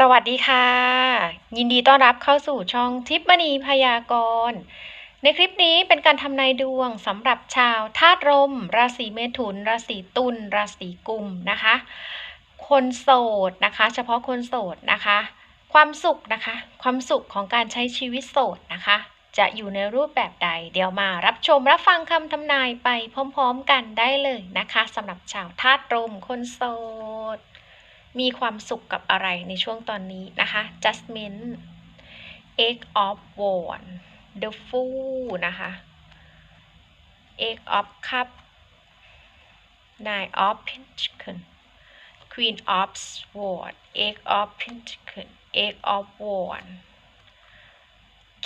สวัสดีค่ะ ยินดีต้อนรับเข้าสู่ช่องทิปมณีพยากรณ์ในคลิปนี้เป็นการทำนายดวงสำหรับชาวธาตุลมราศีเมถุน ราศีตุลราศีกุมนะคะ คนโสดนะคะ เฉพาะคนโสดนะคะ ความสุขนะคะ ความสุขของการใช้ชีวิตโสดนะคะ จะอยู่ในรูปแบบใด เดี๋ยวมารับชมรับฟังคำทำนายไปพร้อม ๆ กันได้เลยนะคะสำหรับชาวธาตุลมคนโสด มีความสุขกับอะไรในช่วงตอนนี้นะคะ Jasmine Egg of Wand The Fool นะคะ Egg of Cup Nine of Pentacles Queen of Swords Egg of Pentacles Egg of Wand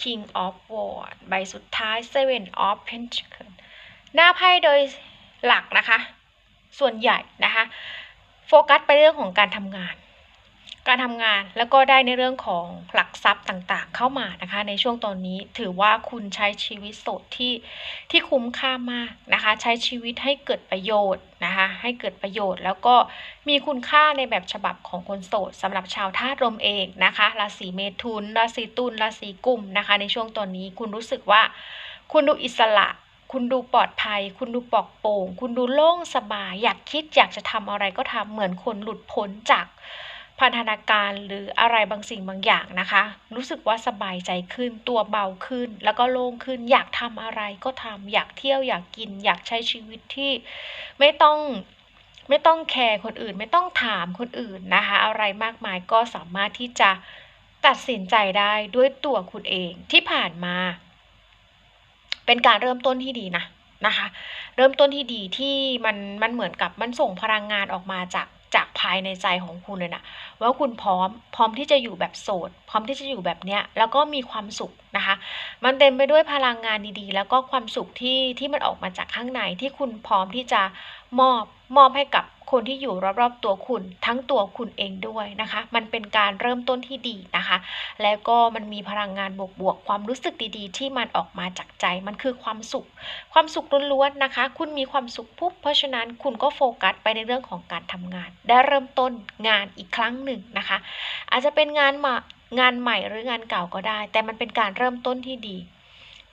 King of Wand ใบสุดท้าย Seven of Pentacles หน้าไพ่โดยหลักนะคะ ส่วนใหญ่นะคะ โฟกัสไปเรื่องของการทำงาน การทำงานแล้วก็ได้ในเรื่องของหลักทรัพย์ต่างๆ เข้ามานะคะ ในช่วงตอนนี้ถือว่าคุณใช้ชีวิตโสดที่ที่คุ้มค่ามากนะคะ ใช้ชีวิตให้เกิดประโยชน์นะคะ ให้เกิดประโยชน์แล้วก็มีคุณค่าในแบบฉบับของคนโสดสำหรับชาวธาตุลมเองนะคะราศีเมถุนราศีตุลราศีกุมนะคะ ในช่วงตอนนี้คุณรู้สึกว่าคุณดูอิสระ คุณดูปลอดภัย คุณดูปลอดโป่ง คุณดูโล่งสบาย อยากคิดอยากจะทำอะไรก็ทำเหมือนคนหลุดพ้นจากพันธนาการหรืออะไรบางสิ่งบางอย่างนะคะ รู้สึกว่าสบายใจขึ้นตัวเบาขึ้น แล้วก็โล่งขึ้น อยากทำอะไรก็ทำอยากเที่ยวอยากกิน อยากใช้ชีวิตที่ไม่ต้องไม่ต้องแคร์คนอื่น ไม่ต้องถามคนอื่นนะคะ อะไรมากมายก็สามารถที่จะตัดสินใจได้ด้วยตัวคุณเองที่ผ่านมา เป็นการเริ่มต้นที่ดีนะนะคะ เริ่มต้นที่ดีที่มันมันเหมือนกับมันส่งพลังงานออกมาจากจากภายในใจของคุณเลยนะว่าคุณพร้อมพร้อมที่จะอยู่แบบโสด พร้อมที่จะอยู่แบบเนี้ยแล้วก็มีความสุขนะคะ มันเต็มไปด้วยพลังงานดีๆ แล้วก็ความสุขที่ที่มันออกมาจากข้างในที่คุณพร้อมที่จะมอบมอบให้กับ คนที่อยู่รอบๆตัวคุณ ทั้งตัวคุณเองด้วยนะคะ มันเป็นการเริ่มต้นที่ดีนะคะ แล้วก็มันมีพลังงานบวกๆ ความรู้สึกดีๆ ที่มันออกมาจากใจ มันคือความสุข ความสุขล้วนๆนะคะ คุณมีความสุขปุ๊บ เพราะฉะนั้นคุณก็โฟกัสไปในเรื่องของการทำงาน ได้เริ่มต้นงานอีกครั้งหนึ่งนะคะ อาจจะเป็นงานมางานใหม่หรืองานเก่าก็ได้ แต่มันเป็นการเริ่มต้นที่ดี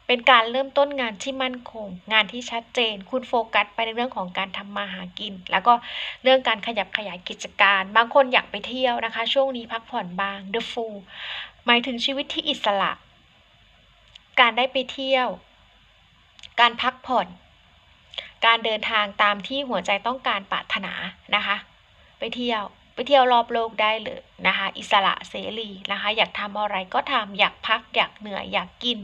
เป็นการเริ่มต้นงานที่มั่นคง งานที่ชัดเจน คุณโฟกัสไปในเรื่องของการทำมาหากิน แล้วก็เรื่องการขยับขยายกิจการ บางคนอยากไปเที่ยวนะคะ ช่วงนี้พักผ่อนบ้าง The Fool หมายถึงชีวิตที่อิสระ การได้ไปเที่ยว การพักผ่อน การเดินทางตามที่หัวใจต้องการปรารถนานะคะ ไปเที่ยว ไปเที่ยวรอบโลกได้เลยนะคะ อิสระเสรีนะคะ อยากทำอะไรก็ทำอยากพัก อยากเหนื่อยอยากกิน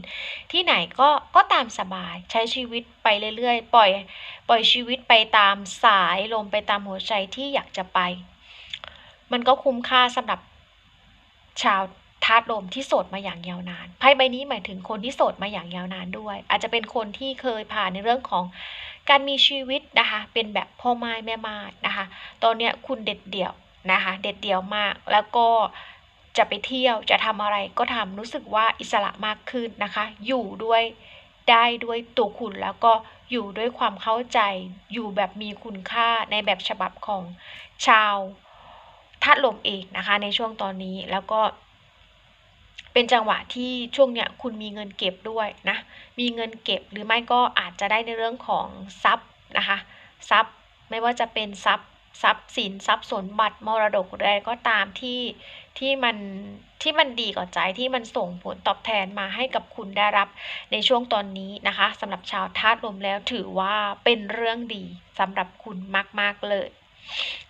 ที่ไหนก็ก็ตามสบายใช้ชีวิตไปเรื่อยๆ ปล่อยปล่อยชีวิตไปตามสายลมไปตามหัวใจที่อยากจะไป มันก็คุ้มค่าสำหรับชาวธาตุลมที่โสดมาอย่างยาวนานไพ่ใบนี้หมายถึงคนที่โสดมาอย่างยาวนานด้วย อาจจะเป็นคนที่เคยผ่านในเรื่องของการมีชีวิตนะคะ เป็นแบบพ่อไม้แม่ไม้นะคะ ตอนนี้คุณเด็ดเดี่ยว นะคะ เด็ดเดี่ยวมาก แล้วก็จะไปเที่ยวจะทำอะไรก็ทำรู้สึกว่าอิสระมากขึ้นนะคะ อยู่ด้วยได้ด้วยตัวคุณแล้วก็อยู่ด้วยความเข้าใจ อยู่แบบมีคุณค่าในแบบฉบับของชาวธาตุลมเองนะคะ ในช่วงตอนนี้แล้วก็ เป็นจังหวะที่ช่วงเนี้ยคุณมีเงินเก็บด้วยนะ มีเงินเก็บหรือไม่ก็อาจจะได้ในเรื่องของทรัพย์นะคะทรัพย์ไม่ว่าจะเป็นทรัพย์ ทรัพย์สินทรัพย์สมบัติมรดกอะไรก็ตามที่ที่มันที่มันดีก่อใจที่มันส่งผลตอบแทนมาให้กับคุณได้รับในช่วงตอนนี้นะคะสำหรับชาวธาตุลมแล้วถือว่าเป็นเรื่องดีสำหรับคุณมาก ๆ เลย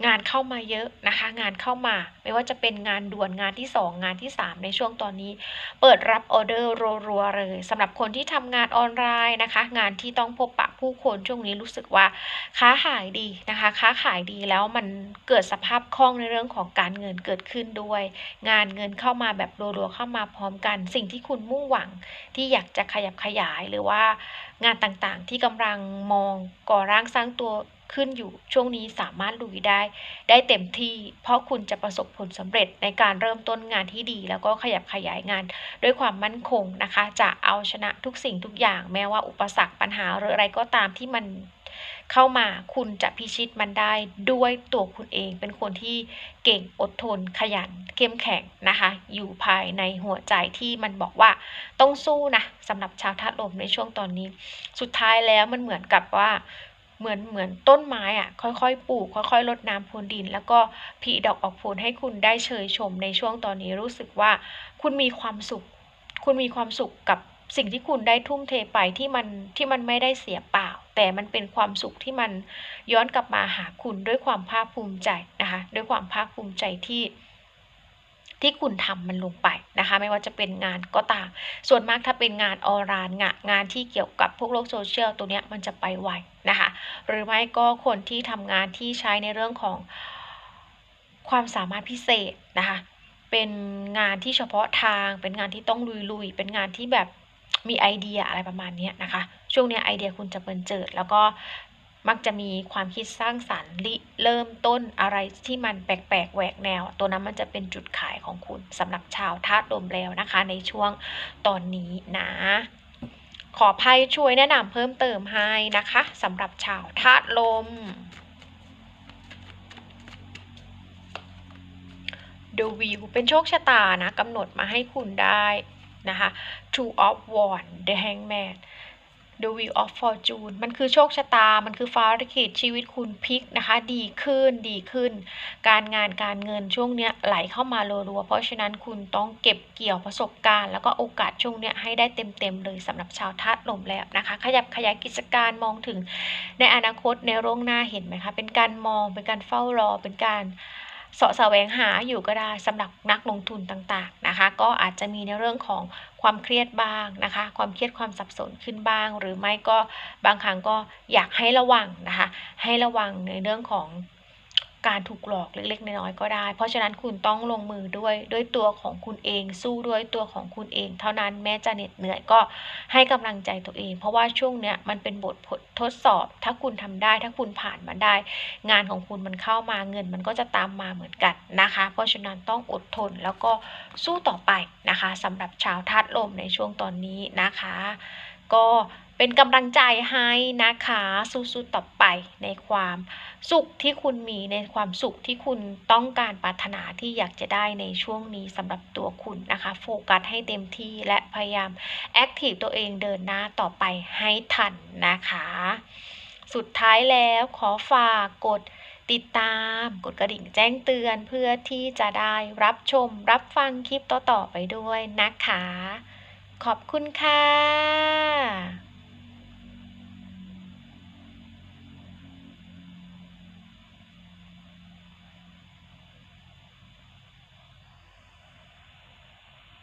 งานเข้ามาเยอะนะคะ งานเข้ามา ไม่ว่าจะเป็นงานด่วนงานที่ 2 งานที่ 3 ในช่วงตอนนี้ เปิดรับออเดอร์รัวๆเลยสำหรับคนที่ทำงานออนไลน์นะคะ งานที่ต้องพบปะผู้คนช่วงนี้รู้สึกว่าค้าขายดีนะคะ ค้าขายดีแล้วมันเกิดสภาพคล่องในเรื่องของการเงินเกิดขึ้นด้วย งานเงินเข้ามาแบบรัวๆเข้ามาพร้อมกัน สิ่งที่คุณมุ่งหวังที่อยากจะขยับขยายหรือว่างานต่างๆ ที่กำลังมองก่อร่างสร้างตัว ขึ้นอยู่ช่วงนี้สามารถลุยได้ ได้เต็มที่ เพราะคุณจะประสบผลสำเร็จในการเริ่มต้นงานที่ดี แล้วก็ขยับขยายงาน ด้วยความมั่นคงนะคะ จะเอาชนะทุกสิ่งทุกอย่าง แม้ว่าอุปสรรคปัญหาหรืออะไรก็ตามที่มันเข้ามาคุณจะพิชิตมันได้ด้วยตัวคุณเอง เป็นคนที่เก่งอดทนขยันเข้มแข็งนะคะ อยู่ภายในหัวใจที่มันบอกว่าต้องสู้นะสำหรับชาวธาตุลมในช่วงตอนนี้ สุดท้ายแล้วมันเหมือนกับว่า เหมือนเหมือนต้นไม้อะค่อยๆ ปลูก ค่อยๆลดน้ำพรวนดิน แล้วก็ผลิดอกออกผลให้คุณได้เชยชมในช่วงตอนนี้รู้สึกว่าคุณมีความสุข คุณมีความสุขกับสิ่งที่คุณได้ทุ่มเทไปที่มันที่มันไม่ได้เสียเปล่า แต่มันเป็นความสุขที่มันย้อนกลับมาหาคุณด้วยความภาคภูมิใจนะคะด้วยความภาคภูมิใจที่ ที่คุณทำมันลงไปนะคะ ไม่ว่าจะเป็นงานก็ตาม ส่วนมากถ้าเป็นงานออนไลน์งานงานที่เกี่ยวกับพวกโลกโซเชียลตัวเนี้ยมันจะไปไวนะคะ หรือไม่ก็คนที่ทำงานที่ใช้ในเรื่องของความสามารถพิเศษนะคะ เป็นงานที่เฉพาะทาง เป็นงานที่ต้องลุยๆ เป็นงานที่แบบมีไอเดียอะไรประมาณนี้นะคะ ช่วงนี้ไอเดียคุณจะเปินเจิด แล้วก็ มักจะมีความคิดสร้างสรรค์ริเริ่มต้นอะไรที่มันแปลกๆแหวกแนว ตัวนั้นมันจะเป็นจุดขายของคุณสำหรับชาวธาตุลมแล้วนะคะ ในช่วงตอนนี้นะขอภัยช่วยแนะนำเพิ่มเติมให้นะคะสำหรับชาวธาตุลม The Wheel เป็นโชคชะตานะกำหนดมาให้คุณได้นะคะ Two of Wands The Hangman The Wheel of Fortune มันคือโชคชะตา มันคือฟ้าลิขิตชีวิตคุณพลิกนะคะ ดีขึ้นดีขึ้น การงานการเงินช่วงเนี้ยไหลเข้ามารัวๆ เพราะฉะนั้นคุณต้องเก็บเกี่ยวประสบการณ์ แล้วก็โอกาสช่วงเนี้ยให้ได้เต็มๆเลยสำหรับชาวธาตุลมแล้วนะคะ ขยับขยายกิจการมองถึงในอนาคตในโรงหน้าเห็นไหมคะ เป็นการมองเป็นการเฝ้ารอเป็นการ เสาะแสวงหาอยู่ก็ได้สำหรับนักลงทุนต่างๆนะคะ ก็อาจจะมีในเรื่องของความเครียดบ้างนะคะ ความเครียดความสับสนขึ้นบ้าง หรือไม่ก็บางครั้งก็อยากให้ระวังนะคะ ให้ระวังในเรื่องของ การถูกหลอกเล็กๆน้อยๆก็ได้ เพราะฉะนั้นคุณต้องลงมือด้วยด้วยตัวของคุณเองสู้ด้วยตัวของคุณเอง เท่านั้นแม้จะเหน็ดเหนื่อยก็ให้กำลังใจตัวเอง เพราะว่าช่วงเนี้ยมันเป็นบททดสอบ ถ้าคุณทำได้ ถ้าคุณผ่านมาได้ งานของคุณมันเข้ามาเงิน มันก็จะตามมาเหมือนกันนะคะ เพราะฉะนั้นต้องอดทนแล้วก็สู้ต่อไปนะคะสำหรับชาวธาตุลมในช่วงตอนนี้นะคะ ก็ เป็นกำลังใจให้นะคะสู้ๆต่อไปในความสุขที่คุณมีในความสุขที่คุณต้องการปรารถนาที่อยากจะได้ในช่วงนี้สำหรับตัวคุณนะคะ โฟกัสให้เต็มที่และพยายามแอคทีฟตัวเองเดินหน้าต่อไปให้ทันนะคะ สุดท้ายแล้วขอฝากกดติดตามกดกระดิ่งแจ้งเตือนเพื่อที่จะได้รับชมรับฟังคลิปต่อๆไปด้วยนะคะ ขอบคุณค่ะ